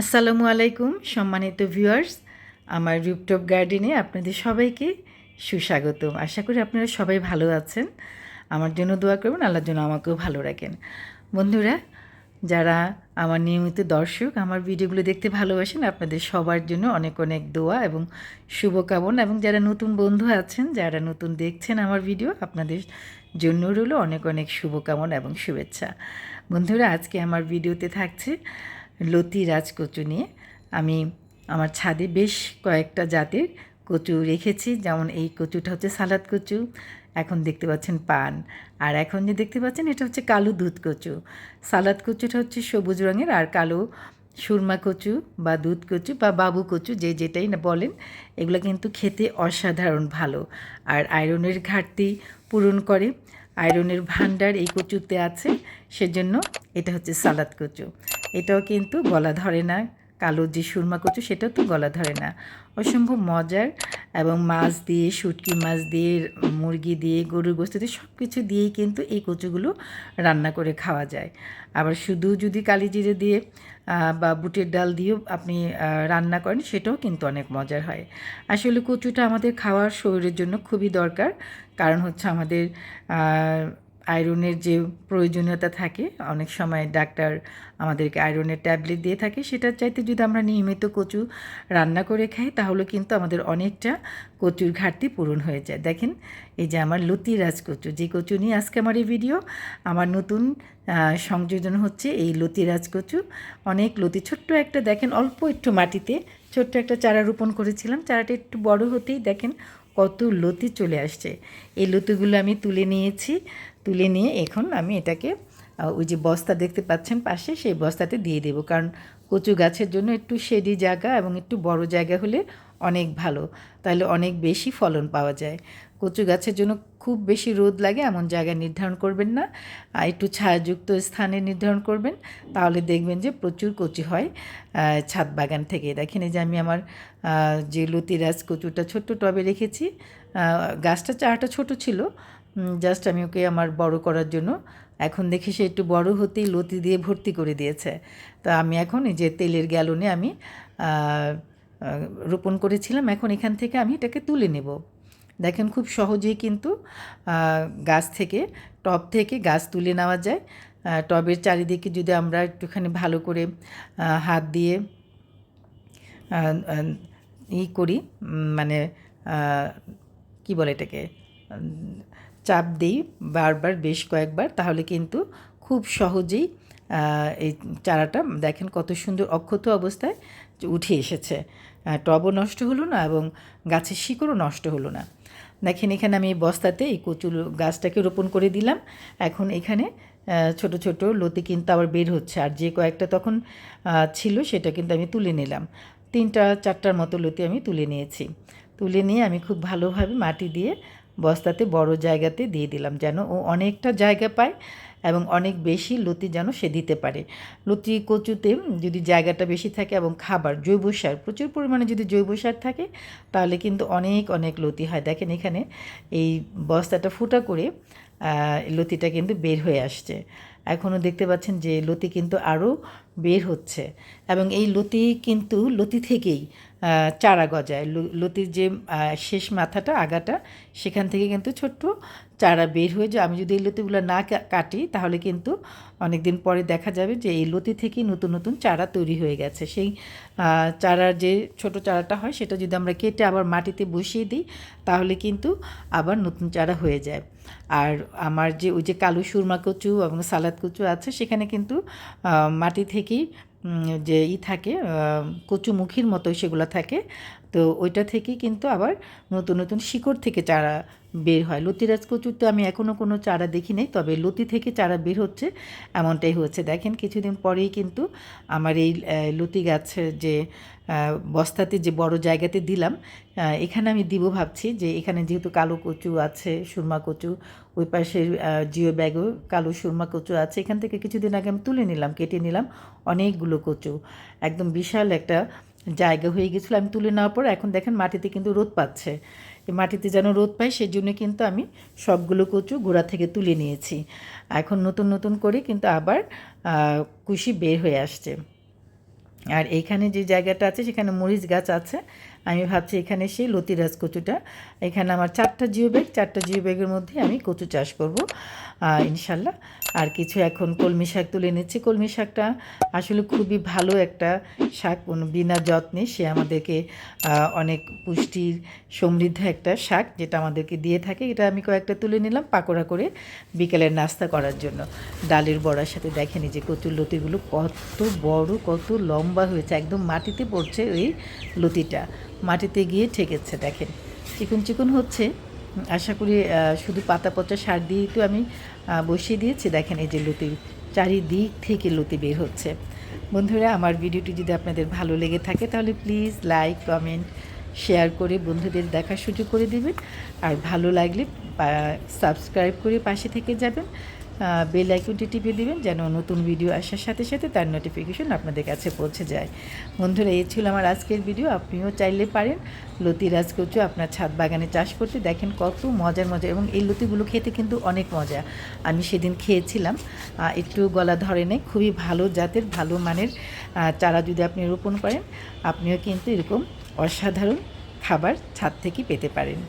আসসালামু আলাইকুম, সম্মানিত ভিউয়ার্স। আমার রুপটপ গার্ডেনে আপনাদের সবাইকে সুস্বাগতম। আশা করি আপনারা সবাই ভালো আছেন। আমার জন্য দোয়া করবেন, আল্লাহর জন্য আমাকেও ভালো রাখেন। বন্ধুরা, যারা আমার নিয়মিত দর্শক, আমার ভিডিওগুলো দেখতে ভালোবাসেন, আপনাদের সবার জন্য অনেক অনেক দোয়া এবং শুভকামনা। এবং যারা নতুন বন্ধু আছেন, যারা নতুন দেখছেন আমার ভিডিও, আপনাদের জন্য রইল অনেক অনেক শুভকামনা এবং শুভেচ্ছা। বন্ধুরা, আজকে আমার ভিডিওতে থাকছে লতি রাজকচু নিয়ে আমি আমার ছাদে বেশ কয়েকটা জাতের কচু রেখেছি। যেমন এই কচুটা হচ্ছে সালাদ কচু, এখন দেখতে পাচ্ছেন পান। আর এখন যে দেখতে পাচ্ছেন, এটা হচ্ছে কালো দুধ কচু। সালাদ কচুটা হচ্ছে সবুজ রঙের আর কালো সুরমা কচু বা দুধ কচু বা বাবু কচু, যে যেটাই না বলেন, এগুলো কিন্তু খেতে অসাধারণ ভালো। আর আয়রনের ঘাটতি পূরণ করে। আয়রনের ভাণ্ডার এই কচুতে আছে, সেজন্য এটা হচ্ছে সালাদ কচু। এটাও কিন্তু গলা ধরে না। কালো যে সুরমা কচু, সেটাও তো গলা ধরে না। অসম্ভব মজার এবং মাছ দিয়ে, শুটকি মাছ দিয়ে, মুরগি দিয়ে, গরুর গোস্ত দিয়ে সব কিছু দিয়েই কিন্তু এই কচুগুলো রান্না করে খাওয়া যায়। আবার শুধু যদি কালি জিরে দিয়ে বা বুটের ডাল দিয়েও আপনি রান্না করেন, সেটাও কিন্তু অনেক মজার হয়। আসলে কচুটা আমাদের খাওয়ার শরীরের জন্য খুবই দরকার। কারণ হচ্ছে আমাদের আয়রনের যে প্রয়োজনীয়তা থাকে, অনেক সময় ডাক্তার আমাদেরকে আয়রনের ট্যাবলেট দিয়ে থাকে, সেটার চাইতে যদি আমরা নিয়মিত কচু রান্না করে খাই, তাহলে কিন্তু আমাদের অনেকটা কচুর ঘাটতি পূরণ হয়ে যায়। দেখেন, এই যে আমার লতি রাজ কচু যে কচু নিয়ে আজকে আমার এই ভিডিও, আমার নতুন সংযোজন হচ্ছে এই লতি রাজ কচু অনেক লতি, ছোট্ট একটা, দেখেন, অল্প একটু মাটিতে, ছোট্ট একটা চারা রোপণ করেছিলাম। চারাটা একটু বড় হতেই দেখেন কত লতি চলে আসছে। এই লতিগুলো আমি তুলে নিয়েছি। তুলে নিয়ে এখন আমি এটাকে ওই যে বস্তা দেখতে পাচ্ছেন পাশে, সেই বস্তাতে দিয়ে দেব। কারণ কচু গাছের জন্য একটু শেডি জায়গা এবং একটু বড় জায়গা হলে অনেক ভালো। তাহলে অনেক বেশি ফলন পাওয়া যায়। কচু গাছের জন্য খুব বেশি রোদ লাগে, এমন জায়গা নির্ধারণ করবেন না। একটু ছায়াযুক্ত স্থানে নির্ধারণ করবেন, তাহলে দেখবেন যে প্রচুর কচু হয় ছাদ বাগান থেকে। দেখেন যে আমি আমার যে লতিরাজ কচুটা ছোট্ট টবে রেখেছি গাছটা চারাটা ছোট ছিল জাস্ট আমি ওকে আমার বড় করার জন্য এখন দেখি সে একটু বড় হতেই লতি দিয়ে ভর্তি করে দিয়েছে। তো আমি এখন এই যে তেলের গ্যালনে আমি রোপণ করেছিলাম, এখন এখান থেকে আমি এটাকে তুলে নেব। দেখেন খুব সহজেই কিন্তু গাছ থেকে, টব থেকে গাছ তুলে নেওয়া যায়। টবের চারিদিকে যদি আমরা একটুখানি ভালো করে হাত দিয়ে ই করি মানে কি বলে এটাকে চাপ দিই বারবার বেশ কয়েকবার, তাহলে কিন্তু খুব সহজেই এই চারাটা দেখেন কত সুন্দর অক্ষত অবস্থায় উঠে এসেছে। টবও নষ্ট হলো না এবং গাছের শিকড়ও নষ্ট হলো না। দেখেন এখানে আমি বস্তাতে এই কচু গাছটাকে রোপণ করে দিলাম। এখন এখানে ছোট ছোট লতি কিন্তু আবার বের হচ্ছে। আর যে কয়েকটা তখন ছিল সেটা কিন্তু আমি তুলে নিলাম। তিনটা, চারটার মতো লতি আমি তুলে নিয়েছি। তুলে নিয়ে আমি খুব ভালোভাবে মাটি দিয়ে বস্তাতে, বড় জায়গাতে দিয়ে দিলাম যেন ও অনেকটা জায়গা পায় এবং অনেক বেশি লতি যেন সে দিতে পারে। লতি, কচুতে যদি জায়গাটা বেশি থাকে এবং খাবার, জৈব সার, প্রচুর পরিমাণে যদি জৈব সার থাকে তাহলে কিন্তু অনেক অনেক লতি হয়। দেখেন এখানে এই বস্তাটা ফুটা করে লতিটা কিন্তু বের হয়ে আসছে। এখনও দেখতে পাচ্ছেন যে লতি কিন্তু আরও বের হচ্ছে। এবং এই লতি কিন্তু, লতি থেকেই চারা গজায়। লতির যে শেষ মাথাটা, আগাটা, সেখান থেকে কিন্তু ছোট্ট চারা বের হয়ে যায়। আমি যদি এই লতিগুলো না কাটি, তাহলে কিন্তু অনেক দিন পরে দেখা যাবে যে এই লতি থেকেই নতুন নতুন চারা তৈরি হয়ে গেছে। সেই চারার যে ছোট চারাটা হয়, সেটা যদি আমরা কেটে আবার মাটিতে বসিয়ে দিই, তাহলে কিন্তু আবার নতুন চারা হয়ে যায়। আর আমার যে ওই যে কালো সুরমা কচু এবং সালাদ কচু আছে, সেখানে কিন্তু মাটি থেকেই যে ই থাকে কচুমুখীর মতো সেগুলো থাকে। তো ওইটা থেকেই কিন্তু আবার নতুন নতুন শিকড় থেকে চারা বের হয়। কচুর তো আমি এখনও কোনো চারা দেখি নাই, তবে লতি থেকে চারা বের হচ্ছে, এমনটাই হচ্ছে দেখেন, কিছুদিন পরেই কিন্তু আমার এই লতি গাছের যে বস্তাতে যে বড় জায়গাতে দিলাম এখানে আমি দিব ভাবছি যে এখানে যেহেতু কালো কচু আছে, সুরমা কচু, ওই পাশের জিও ব্যাগও কালো সুরমা কচু আছে, এখান থেকে কিছুদিন আগে আমি তুলে নিলাম, কেটে নিলাম অনেকগুলো কচু। একদম বিশাল একটা জায়গা হয়ে গেছিল, আমি তুলে নেওয়ার পর এখন দেখেন মাটিতে কিন্তু রোদ পাচ্ছে। মাটিতে যেন রোদ পায় সেই জন্য কিন্তু আমি সবগুলো কচু গোড়া থেকে তুলে নিয়েছি। এখন নতুন নতুন করে কিন্তু আবার কুশি বের হয়ে আসছে। আর এইখানে যে জায়গাটা আছে, সেখানে মরিচ গাছ আছে। আমি ভাবছি এখানে সেই লতিরাজ কচুটা। এখানে আমার চারটা জিও ব্যাগ, চারটা জিও ব্যাগের মধ্যে আমি কচু চাষ করব ইনশাল্লাহ। আর কিছু এখন কলমি শাক তুলে নিচ্ছি কলমি শাকটা আসলে খুবই ভালো একটা শাক বিনা যত্নে সে আমাদেরকে অনেক পুষ্টির সমৃদ্ধ একটা শাক যেটা আমাদেরকে দিয়ে থাকে। এটা আমি কয়েকটা তুলে নিলাম পাকোড়া করে বিকেলের নাস্তা করার জন্য। ডালের বড়ার সাথে দেখেনি যে কচুর লতিগুলো কত বড়, কত লম্বা হয়েছে। একদম মাটিতে পড়ছে ওই লতিটা। মাটিতে গিয়ে ঠেকেছে, দেখেন। চিকন চিকন হচ্ছে। আশা করি শুধু পাতা পচা সার দিয়েই তো আমি বসিয়ে দিয়েছি। দেখেন এই যে লতি চারিদিক থেকে লতি বের হচ্ছে। বন্ধুরা, আমার ভিডিওটি যদি আপনাদের ভালো লেগে থাকে, তাহলে প্লিজ লাইক, কমেন্ট, শেয়ার করে বন্ধুদের দেখার সুযোগ করে দিবেন। আর ভালো লাগলে সাবস্ক্রাইব করে পাশে থেকে যাবেন। বেল আইকনটি টিপে দিবেন যেন নতুন ভিডিও আসার সাথে সাথে তার নোটিফিকেশন আপনাদের কাছে পৌঁছে যায়। বন্ধুরা, এই ছিল আমার আজকের ভিডিও। আপনিও চাইলে পারেন। লতি রাজকচু আপনার ছাদ বাগানে চাষ করতে। দেখেন কত মজার মজা এবং এই লতিগুলো খেতে কিন্তু অনেক মজা। আমি সেদিন খেয়েছিলাম। একটু গলা ধরে নেই। খুবই ভালো জাতের, ভালো মানের চারা যদি আপনি রোপণ করেন, আপনিও কিন্তু এরকম অসাধারণ খাবার ছাদ থেকে পেতে পারেন।